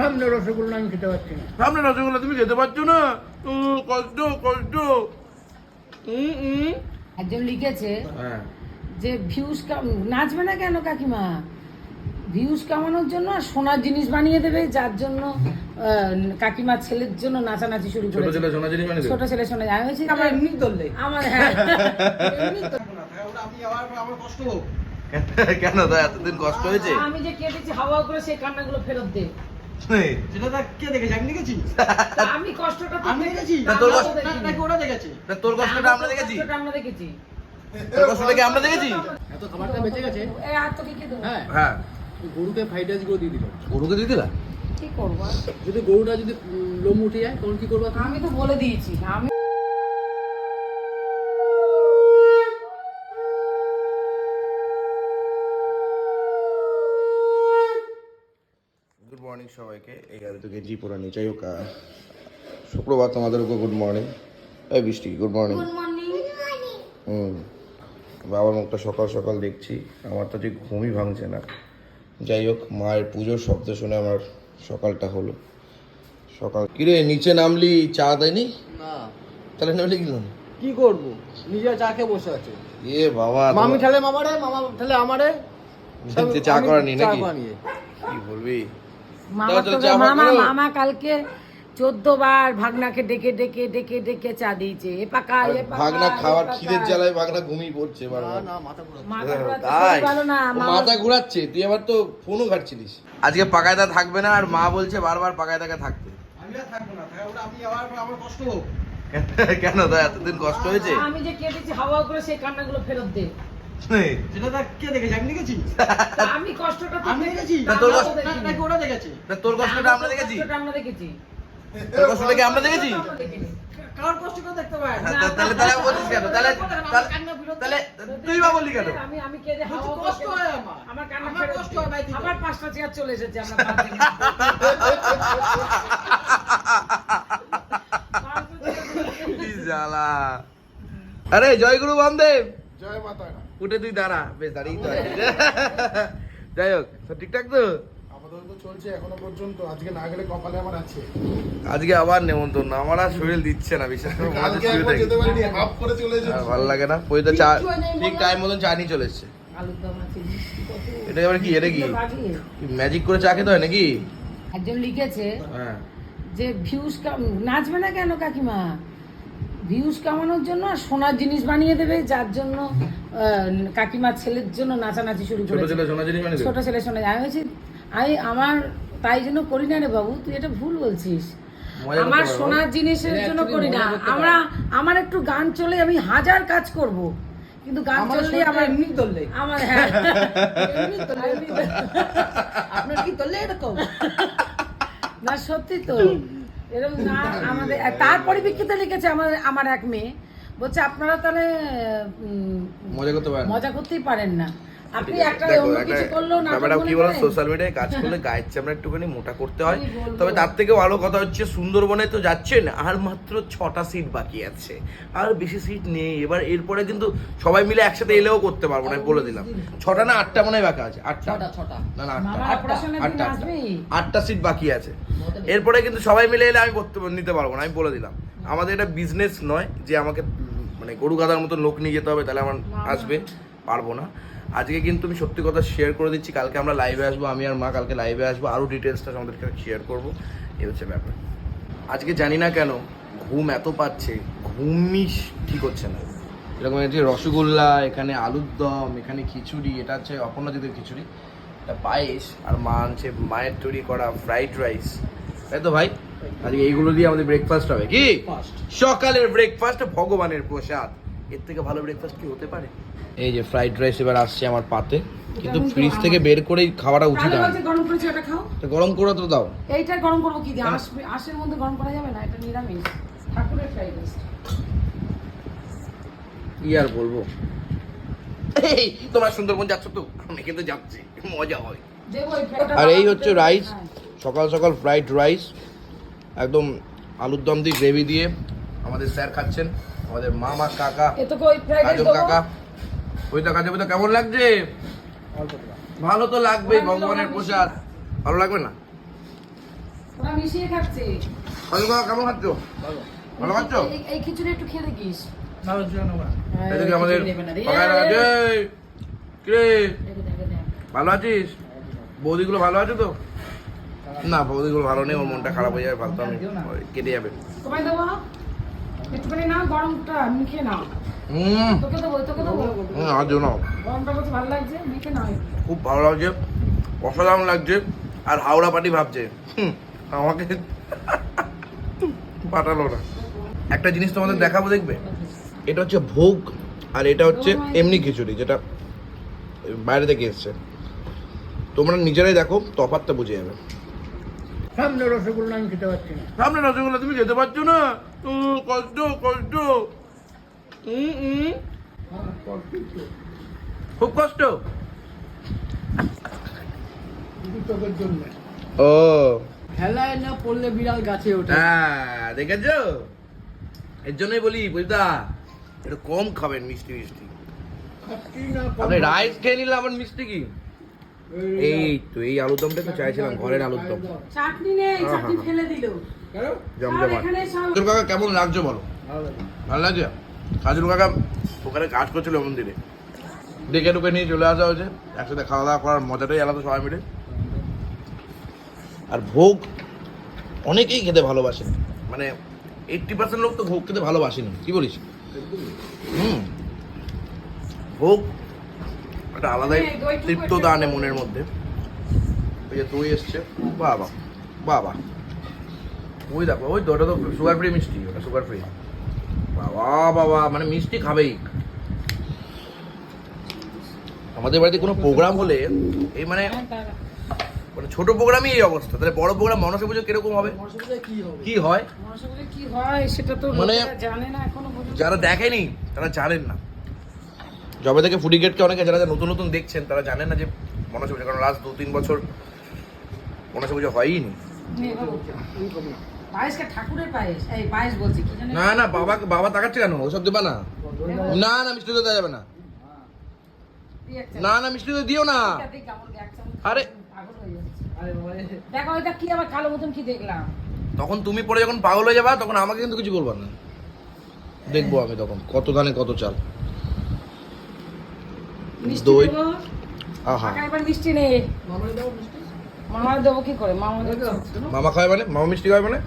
সামনে রসগোল্লা আমি খেতে পারছি না। সামনে রসগোল্লা তুমি খেতে পারছ না? ও, কষ্ট কষ্ট। একজন লিখেছে হ্যাঁ। যে ভিউজ নাচবে না কেন কাকিমা? ভিউজ কামানোর জন্য আর সোনার জিনিস বানিয়ে দেবে যার জন্য আহ, কাকিমার ছেলের জন্য নাচানাচি শুরু ছোট ছেলে সোনা জিনিস মানে ছোট ছেলে শোনা যায় আমি বলছি আমার এমনি ধরলে আমার হ্যাঁ। এমনি তো। কেন? তো এতদিন কষ্ট হয়েছে? আমি যে কেটেছি হাওয়া করে সেই কান্নাগুলো ফেরত দে। সেটা তা কে দেখেছে আমি দেখেছি। তা আমি কষ্টটা আমি দেখেছি। তোর আমরা তো কষ্ট- দেখিনি। নাকি ওরা দেখেছে। তোর কষ্টটা আমরা দেখেছি। আমরা দেখেছি। তোর কষ্টটা কি আমরা দেখেছি? এত খাবারটা বেঁচে গেছে। এই আর তোকে কি দেবো? হ্যাঁ। হ্যাঁ। গরুকে ফ্রাইড রাইসগুলো দিয়ে দিল। গরুকে দিয়ে দিলা? কি করব যদি গরুটা যদি লোম উঠে যায় তখন কি করব? আমি তো বলে দিয়েছি। আমি সবাইকে এগারো তো গেঞ্জি পরে নি যাই হোক আহ, সুপ্রভাত তোমাদেরকে গুড মর্নিং এই বৃষ্টি গুড মর্নিং গুড মর্নিং হুম বাবার মুখটা সকাল সকাল দেখছি। আমার তো যে ঘুমই ভাঙছে না। যাই হোক মায়ের পুজোর শব্দ শুনে আমার সকালটা হলো। সকাল কিরে নিচে নামলি চা দেয়নি? না। তাহলে নামলি কি না কি করব? নিজে চা খেয়ে বসে আছে। এ বাবা মামি তোমার- মামারে মামা ঠেলে আমারে চা আমি করা নি চা নাকি? কি বলবি? মামা কালকে চোদ্দ বার ভাগনাকে ডেকে ডেকে ডেকে ডেকে চা দিয়েছে। এ পাকা এ পাকা, ভাগনা খাওয়ার খিদের জ্বালায় ভাগনা ঘুমিয়ে পড়ছে না মাথা ঘোরাচ্ছে, তাই শরীর ভালো না মাথা ঘুরাচ্ছে তুই আবার তো ফোনও ঘাটছিলিস। আজকে পাকায়দা থাকবে না আর মা বলছে বারবার পাকায়দাকে থাকতে। আমি আর থাকব না থাকা ওটা আমি আবার আমার কষ্ট হোক। কেন তো এতদিন কষ্ট হয়েছে? আমি যে কেটেছি হাওয়া করে সেই কান্নাগুলো ফেরত দে। আমি দেখেছি। কষ্টটা আমি দেখেছি। তোর আমরা ওরা দেখেছে। তোর কষ্টটা আমরা দেখেছি? আমরা দেখেছি। তোর কষ্টটা কি আমরা দেখেছি। কার কষ্ট কেউ দেখতে পায়? না। তাহলে তাহলে বলছিস কেন? তাহলে তাহলে কান্না ফেরত তাহলে তুই বা বললি কেন? আমি আমি কেটে বলছি, হাওয়া কষ্ট হয় আমার। আমার কান্না আমার কষ্ট হয় ভাই দিতে। পাঁচটা চেয়ার চলে এসেছে আমরা পাঁচ দিন। কি জ্বালা। আরে জয় গুরু বামদেব জয় মাতা উঠে তুই দাঁড়া। বেশ দাঁড়িয়ে তো। যাই হোক সব ঠিকঠাক তো? আপাতত চলছে এখনও পর্যন্ত। আজকে না গেলে কপালে আমার আছে। আজকে আবার নেমন্তন্ন। আমার আর শরীর দিচ্ছে না বিশেষ করে চলে ভালো লাগে না। চা ঠিক টাইম মতন চা নিয়ে চলে এসছে। এটা এবার কি এটা কি? ম্যাজিক করে চা খেতে হয় নাকি? একজন লিখেছে হ্যাঁ। যে ভিউজ নাচবে না কেন কাকিমা? ভিউজ কামানোর জন্য আর সোনার জিনিস বানিয়ে দেবে যার জন্য কাকিমার ছেলের জন্য নাচানাচি শুরু ছোট ছেলে সোনা মানে ছোট ছেলে শোনা যায় আমি বলছি আমি আমার তাই জন্য করি না রে বাবু তুই এটা ভুল বলছিস। আমার সোনার জিনিসের জন্য করি না। আমরা আমার একটু গান চলে আমি হাজার কাজ করব। কিন্তু গান চললে আমার এমনি ধরলে আমার হ্যাঁ। আপনার কি ধরলে এরকম? না সত্যি তো। এরকম না আমাদের তার পরিপ্রেক্ষিতে লিখেছে আমার আমার এক মেয়ে। বলছে আপনারা তাহলে মজা করতে পারেন মজা করতেই পারেন না। আপনি একটা অন্য কিছু করলেও না ব্যাপারটা কি বলো সোশ্যাল মিডিয়ায় কাজ করলে গায়ের চামড়া একটুখানি মোটা করতে হয়। তবে তার থেকে ভালো কথা হচ্ছে সুন্দরবনে তো যাচ্ছেন আর মাত্র ছটা সিট বাকি আছে। আর বেশি সিট নেই। এবার এরপরে কিন্তু সবাই মিলে একসাথে এলেও করতে পারব না আমি বলে দিলাম। ছটা না আটটা মনে হয় বাকি আছে? আটটা। না না আটটা আটটা। আটটা সিট বাকি আছে। এরপরে কিন্তু সবাই মিলে এলে আমি করতে নিতে পারব না আমি বলে দিলাম। আমাদের এটা বিজনেস নয় যে আমাকে মানে গরু গাদার মতো লোক নিয়ে যেতে হবে তাহলে আমার আসবে পারব না। আজকে কিন্তু আমি সত্যি কথা শেয়ার করে দিচ্ছি কালকে আমরা লাইভে আসব আমি আর মা কালকে লাইভে আসব আরও ডিটেলসটা আমাদেরকে শেয়ার করব। এই হচ্ছে ব্যাপার। আজকে জানি না কেন ঘুম এত পাচ্ছে ঘুমই ঠিক হচ্ছে না। এরকম যে রসগোল্লা এখানে আলুর দম এখানে খিচুড়ি এটা হচ্ছে অপর্ণাদিদের খিচুড়ি। এটা পায়েস আর মা আনছে মায়ের তৈরি করা ফ্রাইড রাইস তাই তো ভাই? আজকে এইগুলো দিয়ে আমাদের ব্রেকফাস্ট হবে কি। সকালের ব্রেকফাস্ট ভগবানের প্রসাদ। এর থেকে ভালো ব্রেকফাস্ট কি হতে পারে? এই যে ফ্রাইড রাইস এবার আসছে আমার পাতে। কিন্তু ফ্রিজ থেকে বের করেই খাওয়াটা উচিত বলছে গরম করেছে এটা খাও। তো গরম করে তো দাও। এইটা গরম করব কি দিয়ে? আঁশ আঁশের মধ্যে গরম করা যাবে না? এটা নিরামিষ। ঠাকুরের ফ্রাইড রাইস কি আর বলব? এই তোমরা সুন্দরবন যাচ্ছ তো? আমি কিন্তু যাচ্ছি। মজা হয়। আর এই হচ্ছে রাইস হ্যাঁ। সকাল সকাল ফ্রাইড রাইস একদম আলুর দম দিয়ে গ্রেভি দিয়ে আমাদের স্যার খাচ্ছেন। আমাদের মামা কাকা কাকা। ওই তো কাজে তো কেমন লাগছে? ভালো তো লাগবেই ভগবানের প্রসাদ। ভালো লাগবে না? মিশিয়ে খাচ্ছে। কেমন খাচ্ছ? ভালো খাচ্ছ? এই- এই খিচুড়ি একটু খেয়ে দেখিস। ভালো ছিল না হ্যাঁ, আমাদের। ভালো আছিস? বৌদিগুলো ভালো আছে তো? না বৌদিগুলো ভালো নেই ওর মনটা খারাপ হয়ে যাবে ফালতু আমি কেটে যাবে। একটুখানি নাও গরমটা মেখে নাও। হুম। তোকে দেবো তোকে দেবো। হুম, আর না গরমটা করতে ভালো লাগছে মেখে নাও খুব ভালো লাগছে অসাধারণ লাগছে আর হাওড়া পাটি ভাবছে আমাকে পাঠালো না। একটা জিনিস তোমাদের দেখাবো দেখবে? এটা হচ্ছে ভোগ আর এটা হচ্ছে এমনি খিচুড়ি যেটা বাইরে থেকে এসছে। তোমরা নিজেরাই দেখো তফাতটা বুঝে যাবে। সামনে রসগোল্লা আমি খেতে পারছি না। সামনে রসগোল্লা তুমি যেতে পারছ না? ও, কষ্ট কষ্ট। তো। খুব কষ্ট? শুধু চোখের জন্য ও। খেলায় না পড়লে বিড়াল গাছে ওঠে। হ্যাঁ দেখেছ? এর জন্যই বলি বুঝদা একটু কম খাবেন মিষ্টি মিষ্টি। আপনি রাইস খেয়ে নিলে আমার মিষ্টি কি? এই তো এই আলুর দমটা তো চাইছিলাম ঘরের আলুর দম। চাটনি নেই হ্যাঁ, চাটনি হ্যাঁ। ফেলে দিল? জমজমাট। এখানে তোর কাকা কেমন লাগছে বলো? ভালো লাগছে। কাজুর কাকা ওখানে কাজ করছিল মন্দিরে ডেকে ডুকে নিয়ে চলে আসা হয়েছে একসাথে খাওয়া দাওয়া করার মজাটাই আলাদা সবাই মিলে। আর ভোগ অনেকেই খেতে ভালোবাসেন মানে এইটটি পার্সেন্ট লোক তো ভোগ খেতে ভালোবাসেন। কি বলিস? হুম। ভোগ একটা আলাদাই হ্যাঁ, তৃপ্ততা আনে মনের মধ্যে। ওই যে দই এসছে। বাবা বাবা। ওই দেখো ওই ওটা তো সুগার ফ্রি মিষ্টি ওটা সুগার ফ্রি বাবা বাবা মানে মিষ্টি খাবেই। আমাদের বাড়িতে কোনো প্রোগ্রাম হলে এই মানে হ্যাঁ, মানে ছোট প্রোগ্রামই এই অবস্থা। তাহলে বড় প্রোগ্রাম মনসা পুজো কীরকম হবে? কি হবে? কি হয়? কি হয় সেটা তো মানে- জানে না এখনও যারা দেখেনি তারা জানেন না। যবে থেকে ফুডি গেটকে অনেকে যারা যারা নতুন নতুন দেখছেন তারা জানেন না যে মনসা পুজো কারণ লাস্ট দু তিন বছর মনসা পুজো হয়ই নি নে না বাবা বাবা তাকাচ্ছে কেন? ওসব দেবা না? না না মিষ্টি তো দেওয়া যাবে না। না না মিষ্টি তো দিও না। আরে। পাগল যাচ্ছে। আরে। বাবা রে। দেখো এটা কি আবার কালো মতন কি দেখলাম। তখন তুমি পরে যখন পাগল হয়ে যাবা তখন আমাকে কিন্তু কিছু বলবা না দেখব আমি তখন কত ধানে কত চাল। দই। মিষ্টি নেই। মামারে দাও মিষ্টি? মামা দেবো কি করে? মামা মামা খায় মানে? মামা মিষ্টি খায় মানে?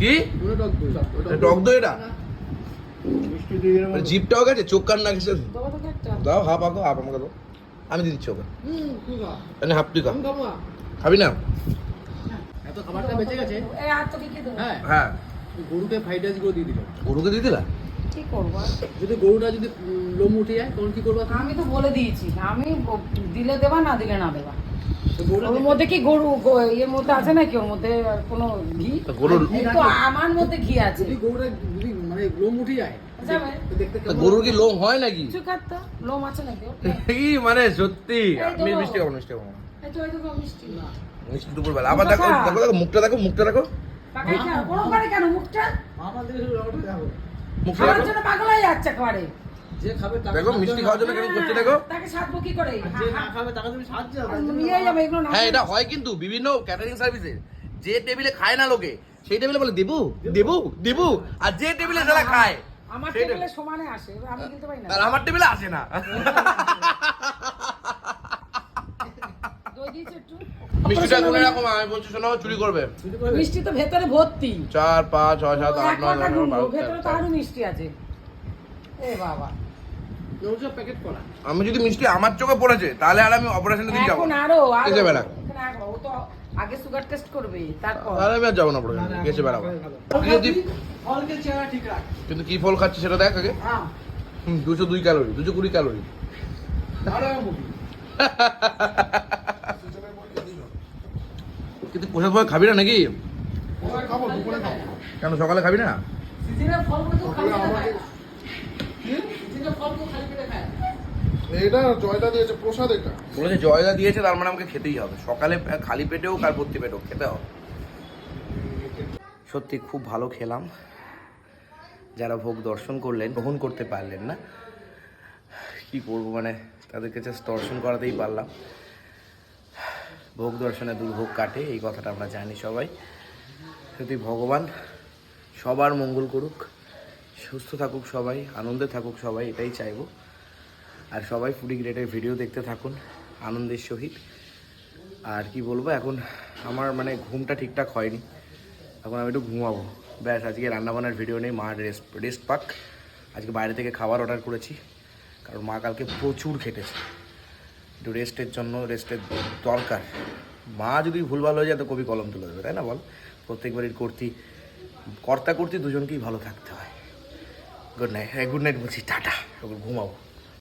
কি? টক দই। এটা টক দই এটা? মিষ্টি দই এর মধ্যে। জিপটাও গেছে চোখ কান না গেছে দাও হাফ আঁকো হাফ আমাকে দাও। আমি দিয়ে দিচ্ছি ওকে। মানে হাফ তুই খা। খাব না। খাবারটা বেঁচে গেছে? হ্যাঁ। হ্যাঁ। গরুকে ফ্রাইড রাইস দিয়ে দিল গরুকে দিয়ে দিলা? কি করব? যদি গরুটা যদি লোম উঠে যায় তখন কি করব? আমি তো বলে দিয়েছি আমি দিলে দেবা না দিলে না দেবা। ওর মধ্যে কি গরু এর মধ্যে আছে নাকি? ওর মধ্যে কোনো ঘি? তা গরুর এই তো আমার মধ্যে ঘি আছে। যদি গরুটা যদি মানে লোম উঠে যায় যাবে। তো দেখতে তা কেমন গরুর কি লোম হয় নাকি? লোম আছে নাকি? কি মানে সত্যি মিষ্টি খাব মিষ্টি খাব মিষ্টি। আবার দেখো দেখো দেখো মুখটা দেখো মুখটা দেখো। কেন মুখটা? খাওয়ার জন্য পাগল হয়ে যাচ্ছে একেবারে যে খাবে দেখো মিষ্টি খাওয়ার জন্য কেমন করছে দেখো। তাকে সাধবো কি করে? যে না খাবে তাকে তুমি সাহায্য দাও, তার জন্য নিয়ে যাবে এগুলো না হ্যাঁ এটা হয় কিন্তু বিভিন্ন ক্যাটারিং সার্ভিসে যে টেবিলে খায় না লোকে সেই টেবিলে বলে দেবু দেবু দেবু। আর যে টেবিলে যারা খায় আমার টেবিলে সমানে আসে আমি কিনতে পারি না। আর আমার টেবিলে আসে না। মিষ্টিটা কোনে রকম আমি বলছি শোনো চুরি করবে। মিষ্টি তো ভেতরে ভর্তি। চার পাঁচ ছয় সাত আট নয় দশ ভেতরে তো আরও মিষ্টি আছে। এ বাবা। ওর সব প্যাকেট করা। আমি যদি মিষ্টি আমার চোখে পড়েছে তাহলে আর আমি অপারেশনে দিয়ে যাব এখন আরও আরও। গেছে বেড়া। ও তো আগে সুগার টেস্ট করবে তারপর। তাহলে আমি আর যাব না গেছে ফলকে চেহারা ঠিক রাখ। কিন্তু কি ফল খাচ্ছি সেটা দেখ আগে। হ্যাঁ। দুশো দুই ক্যালোরি দুশো কুড়ি ক্যালোরি প্রসাদ ফল খাবি না নাকি? কেন সকালে খাবি না? এটা জয়দা দিয়েছে প্রসাদ এটা। বলেছে জয়দা দিয়েছে তার মানে আমাকে খেতেই হবে। সকালে খালি পেটেও কার ভর্তি পেটেও খেতে হবে। সত্যি খুব ভালো খেলাম। যারা ভোগ দর্শন করলেন গ্রহণ করতে পারলেন না কি করব মানে তাদেরকে জাস্ট দর্শন করাতেই পারলাম। ভোগ দর্শনে দুর্ভোগ কাটে, এই কথাটা আমরা জানি সবাই। সত্যি ভগবান সবার মঙ্গল করুক, সুস্থ থাকুক সবাই, আনন্দে থাকুক সবাই, এটাই চাইব। আর সবাই ফুডি গ্রেটের ভিডিও দেখতে থাকুন, আনন্দের সহিত। আর কি বলব, এখন আমার মানে ঘুমটা ঠিকঠাক হয়নি। এখন আমি একটু ঘুমাবো। ব্যাস, আজকে রান্নাবান্নার ভিডিও নেই, মা রেস্ট রেস্ট পাক। আজকে বাইরে থেকে খাবার অর্ডার করেছি, কারণ মা কালকে প্রচুর খেটেছে। একটু রেস্টের জন্য, রেস্টের দরকার। মা যদি ভুলভাল হয়ে যায়, তো কবি কলম তুলে দেবে, তাই না বল? প্রত্যেকবারই করতি কর্তা করতি দুজনকেই ভালো থাকতে হয়। গুড নাইট হ্যাঁ গুড নাইট বলছি, টাটা এবার ঘুমাবো